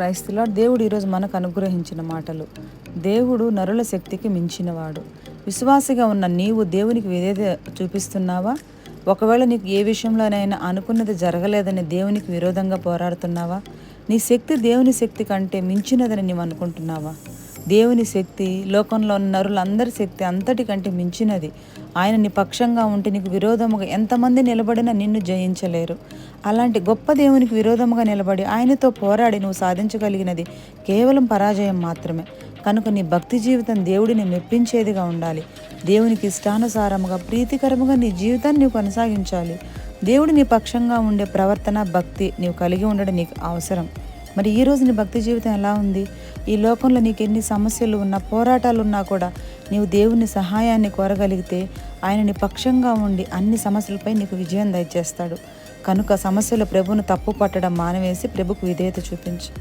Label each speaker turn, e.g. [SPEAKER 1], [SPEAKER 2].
[SPEAKER 1] క్రైస్తుల దేవుడు ఈరోజు మనకు అనుగ్రహించిన మాటలు. దేవుడు నరుల శక్తికి మించినవాడు. విశ్వాసిగా ఉన్న నీవు దేవునికి విధేత చూపిస్తున్నావా? ఒకవేళ నీకు ఏ విషయంలోనైనా అనుకున్నది జరగలేదని దేవునికి విరోధంగా పోరాడుతున్నావా? నీ శక్తి దేవుని శక్తి కంటే మించినదని నీవు అనుకుంటున్నావా? దేవుని శక్తి లోకంలో ఉన్న నరులందరి శక్తి అంతటికంటే మించినది. ఆయన నీ పక్షంగా ఉంటే నీకు విరోధముగా ఎంతమంది నిలబడినా నిన్ను జయించలేరు. అలాంటి గొప్ప దేవునికి విరోధముగా నిలబడి ఆయనతో పోరాడి నువ్వు సాధించగలిగినది కేవలం పరాజయం మాత్రమే. కనుక నీ భక్తి జీవితం దేవుడిని మెప్పించేదిగా ఉండాలి. దేవునికి ఇష్టానుసారముగా ప్రీతికరముగా నీ జీవితాన్ని నీవు కొనసాగించాలి. దేవుడు నీ పక్షంగా ఉండే ప్రవర్తన భక్తి నీవు కలిగి ఉండడం నీకు అవసరం. మరి ఈ రోజు నీ భక్తి జీవితం ఎలా ఉంది? ఈ లోకంలో నీకు ఎన్ని సమస్యలు ఉన్నా పోరాటాలు ఉన్నా కూడా నీవు దేవుని సహాయాన్ని కోరగలిగితే ఆయనని పక్షంగా ఉండి అన్ని సమస్యలపై నీకు విజయం దయచేస్తాడు. కనుక సమస్యలు ప్రభును తప్పు పట్టడం మానవేసి ప్రభుకు విధేయత చూపించు.